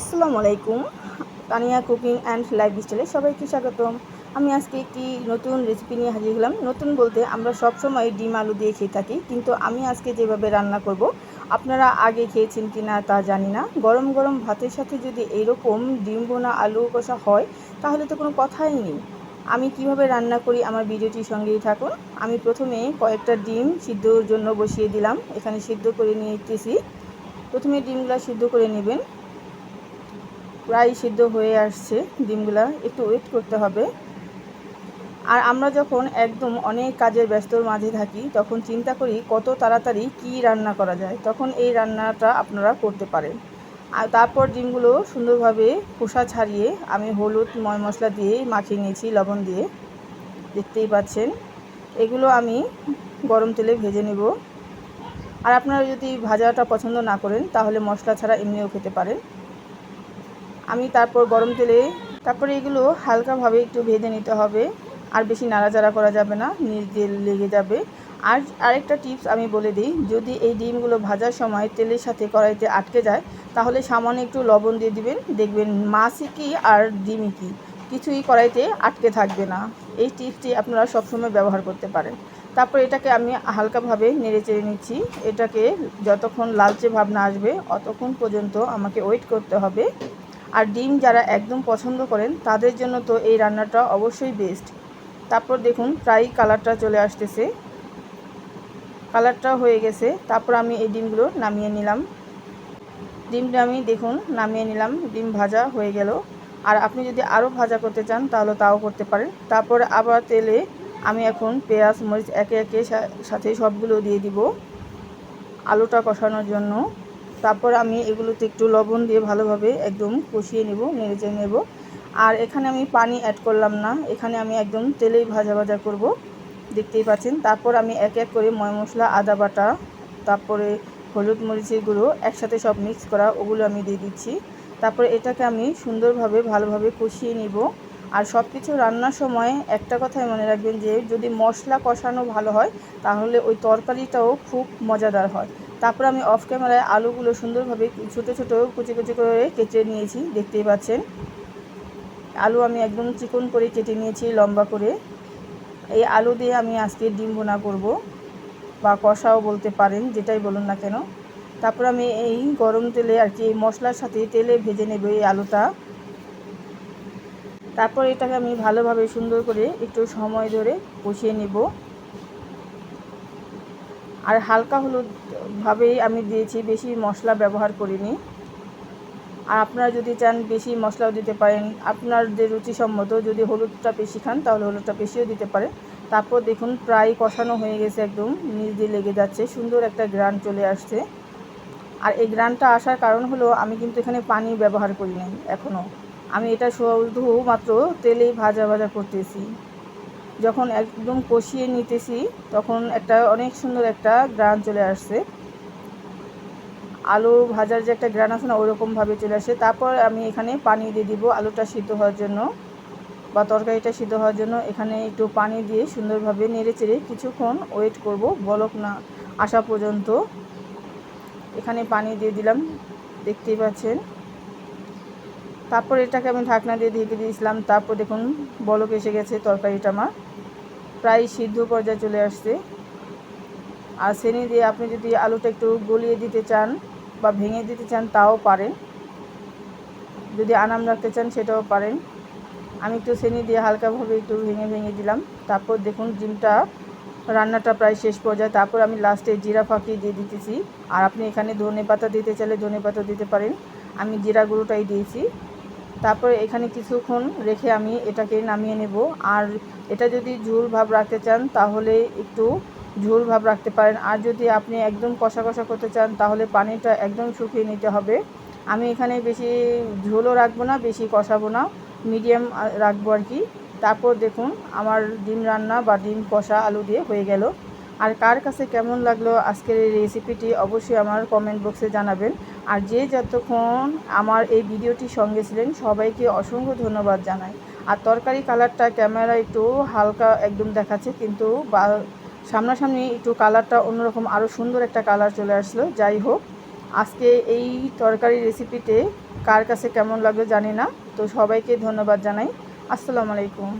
আসসালামু আলাইকুম। Tania cooking and life স্টাইলে সবাইকে স্বাগতম। আমি আজকে একটি নতুন রেসিপি নিয়ে হাজির হলাম। নতুন বলতে আমরা সব সময় ডিম আলু দিয়ে খেয়ে থাকি, কিন্তু আমি আজকে যেভাবে রান্না করব, আপনারা আগে খেয়েছেন কি না তা জানি না। গরম গরম ভাতের সাথে যদি এইরকম ডিম বোনা আলু কষা হয়, তাহলে তো কোনো কথাই নেই। আমি কীভাবে রান্না করি আমার ভিডিওটির সঙ্গেই থাকুন। আমি প্রথমে কয়েকটা ডিম সিদ্ধর জন্য বসিয়ে দিলাম। এখানে সিদ্ধ করে নিতেছি প্রথমে ডিমগুলো সিদ্ধ করে নেবেন। প্রায় সিদ্ধ হয়ে আসছে ডিমগুলা, একটু ওয়েট করতে হবে। আর আমরা যখন একদম অনেক কাজের ব্যস্তর মাঝে থাকি, তখন চিন্তা করি কত তাড়াতাড়ি কি রান্না করা যায়। তখন এই রান্নাটা আপনারা করতে পারেন। আর তারপর ডিমগুলো সুন্দরভাবে খোসা ছাড়িয়ে আমি হলুদ ময় মশলা দিয়ে মাখিয়ে নিয়েছি, লবণ দিয়ে। দেখতেই পাচ্ছেন, এগুলো আমি গরম তেলে ভেজে নেব। আর আপনারা যদি ভাজাটা পছন্দ না করেন, তাহলে মশলা ছাড়া এমনিও খেতে পারেন। আমি তারপর গরম তেলে, তারপরে এগুলো হালকাভাবে একটু ভেজে নিতে হবে। আর বেশি নাড়াচাড়া করা যাবে না নিজে লেগে যাবে। আর আরেকটা টিপস আমি বলে দিই, যদি এই ডিমগুলো ভাজার সময় তেলের সাথে কড়াইতে আটকে যায়, তাহলে সামান্য একটু লবণ দিয়ে দিবেন। দেখবেন মাছই কি আর ডিমই কি, কিছুই কড়াইতে আটকে থাকবে না। এই টিপসটি আপনারা সবসময় ব্যবহার করতে পারেন। তারপর এটাকে আমি হালকাভাবে নেড়ে চেড়ে নিচ্ছি। এটাকে যতক্ষণ লালচে ভাব না আসবে, অতক্ষণ পর্যন্ত আমাকে ওয়েট করতে হবে। আর ডিম যারা একদম পছন্দ করেন, তাদের জন্য তো এই রান্নাটা অবশ্যই বেস্ট তারপর দেখুন, প্রায় কালারটা চলে আসতেছে। কালারটা হয়ে গেছে, তারপর আমি এই ডিমগুলো নামিয়ে নিলাম। ডিমটা আমি দেখুন, নামিয়ে নিলাম, ডিম ভাজা হয়ে গেল। আর আপনি যদি আরও ভাজা করতে চান, তাহলে তাও করতে পারেন। তারপর আবার তেলে আমি এখন পেঁয়াজ, মরিচ একে একে সাথে সবগুলো দিয়ে দিব। আলুটা কষানোর জন্য। তারপর আমি এগুলোতে একটু লবণ দিয়ে ভালোভাবে একদম কষিয়ে নেব নেড়ে নেব। আর এখানে আমি পানি অ্যাড করলাম না, এখানে আমি একদম তেলেই ভাজা ভাজা করব, দেখতেই পাচ্ছেন। তারপর আমি এক এক করে ময় মশলা, আদা বাটা, তারপরে হলুদ মরিচের গুঁড়ো একসাথে সব মিক্স করা, ওগুলো আমি দিয়ে দিচ্ছি। তারপরে এটাকে আমি সুন্দরভাবে ভালোভাবে কষিয়ে নিব। আর সব কিছু রান্নার সময় একটা কথাই মনে রাখবেন যে, যদি মশলা কষানো ভালো হয়, তাহলে ওই তরকারিটাও খুব মজাদার হয়। তারপর আমি অফ ক্যামেরায় আলুগুলো সুন্দরভাবে ছোটো ছোটো কুচি কুচি করে কেটে নিয়েছি, দেখতেই পাচ্ছেন। আলু আমি একদম চিকন করে কেটে নিয়েছি, লম্বা করে। এই আলু দিয়ে আমি আজকে ডিম বোনা করব, বা কষাও বলতে পারেন, যেটাই বলুন না কেন। তারপর আমি এই গরম তেলে আর কি মশলার সাথে তেলে ভেজে নেব এই আলুটা। তারপর এটাকে আমি ভালোভাবে সুন্দর করে একটু সময় ধরে কষিয়ে নেব। আর হালকা হলুদভাবেই আমি দিয়েছি, বেশি মশলা ব্যবহার করিনি। আর আপনারা যদি চান বেশি মশলাও দিতে পারেন, আপনাদের রুচিসম্মত যদি হলুদটা বেশি খান, তাহলে হলুদটা বেশিও দিতে পারেন তারপর দেখুন, প্রায় কষানো হয়ে গেছে একদম, নিচ দিয়ে লেগে যাচ্ছে, সুন্দর একটা গ্রান চলে আসছে। আর এই গ্রানটা আসার কারণ হলো, আমি কিন্তু এখানে পানি ব্যবহার করি নাই এখনও আমি এটা শুধু মাত্র তেলেই ভাজা ভাজা করতেছি। যখন একদম কষিয়ে নিতেছি, তখন একটা অনেক সুন্দর একটা গ্রান চলে আসছে। আলু ভাজার যে একটা গ্রান আছে না, ওরকমভাবে চলে আসে। তারপর আমি এখানে পানি দিয়ে দিব আলুটা সিদ্ধ হওয়ার জন্য বা তরকারিটা সিদ্ধ হওয়ার জন্য। এখানে একটু পানি দিয়ে সুন্দরভাবে নেড়ে চেড়ে কিছুক্ষণ ওয়েট করব, বলক না আসা পর্যন্ত। এখানে পানি দিয়ে দিলাম, দেখতেই পাচ্ছেন। তারপর এটাকে আমি ঢাকনা দিয়ে ঢেকে দিয়েছিলাম। তারপর দেখুন, বলক এসে গেছে তরকারিটা আমার। প্রায় সিদ্ধ পর্যায়ে চলে আসছে। আর সেনি দিয়ে আপনি যদি আলুটা একটু গলিয়ে দিতে চান বা ভেঙে দিতে চান, তাও পারেন। যদি আনাম রাখতে চান, সেটাও পারেন। আমি একটু সেনি দিয়ে হালকাভাবে একটু ভেঙে ভেঙে দিলাম। তারপর দেখুন, ডিমটা রান্নাটা প্রায় শেষ পর্যায়ে। তারপর আমি লাস্টে জিরা ফাঁকি দিয়ে দিতেছি। আর আপনি এখানে ধনে পাতা দিতে চাইলে ধনে পাতা দিতে পারেন। আমি জিরা গুঁড়োটাই দিয়েছি। তারপরে এখানে কিছুক্ষণ রেখে আমি এটাকে নামিয়ে নেব। আর এটা যদি ঝুল ভাব রাখতে চান, তাহলে একটু ঝোল ভাব রাখতে পারেন। আর যদি আপনি একদম কষা কষা করতে চান, তাহলে পানিটা একদম শুকিয়ে নিতে হবে। আমি এখানে বেশি ঝোলও রাখব না, বেশি কষাবো না। মিডিয়াম রাখব আর কি। তারপর দেখুন, আমার ডিম রান্না বা ডিম কষা আলু দিয়ে হয়ে গেল। আর কার কাছে কেমন লাগল আজকের এই রেসিপিটি অবশ্যই আমার কমেন্ট বক্সে জানাবেন। আর যে যতক্ষণ আমার এই ভিডিওটি সঙ্গে ছিলেন, সবাইকে অসংখ্য ধন্যবাদ জানাই। আর তরকারি কালারটা ক্যামেরা একটু হালকা একদম দেখাচ্ছে, কিন্তু বা সামনাসামনি একটু কালারটা অন্যরকম আরও সুন্দর একটা কালার চলে আসলো। যাই হোক, আজকে এই তরকারি রেসিপিতে কার কাছে কেমন লাগল জানি না, তো সবাইকে ধন্যবাদ জানাই। আসসালামু আলাইকুম।